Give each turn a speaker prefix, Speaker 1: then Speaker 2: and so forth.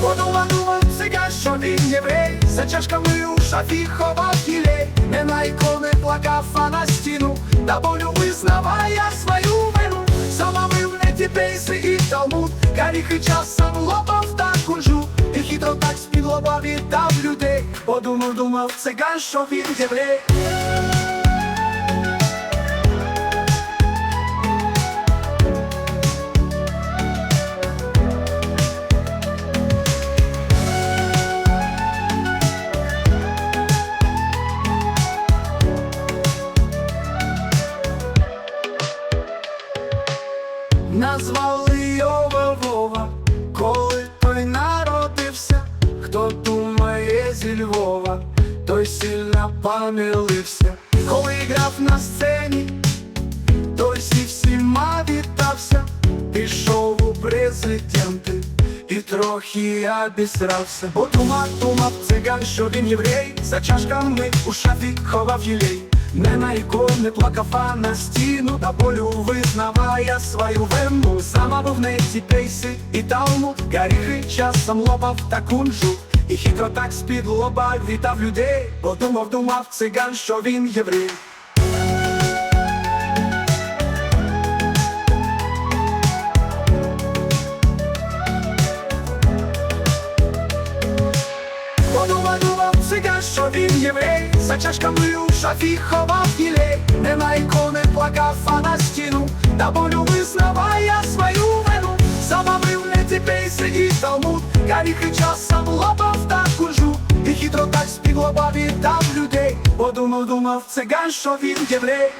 Speaker 1: думав циган, що він єврей, за чашками у шафі ховав тілей, не на ікони плакав, а на стіну, та болю визнаває свою вину, замовив не ті пейси і талмуд, гаріхи часом лопав та кунжу, і хитро так з-під лоба вітав людей, подумав, думав циган, що він єврей. Назвали його Вова, коли той народився, хто думає зі Львова, той сильно помилився, коли грав на сцені, той зі всіма вітався, пішов у президенти і трохи обісрався, бо думав, думав циган, що він єврей, за чашками у шафі ховав єлей. Не на ікони плакав, а на стіну та болю визнавая свою вину. Замовив не ці пейси і талму, Гаріхи часом лопав та кунжу. І хитро так з-під лоба вітав людей Бо думав, думав циган, що він єврей він єврей За чашками у шафі ховав тілей Не на ікони плакав, а на стіну. Та болю визнаває свою вину. Замовив не ті пейси і талмуд. Гаріхи часом лопав та кунжу І хитро так з-під лоба людей. Подумав, думав циган, що він єврей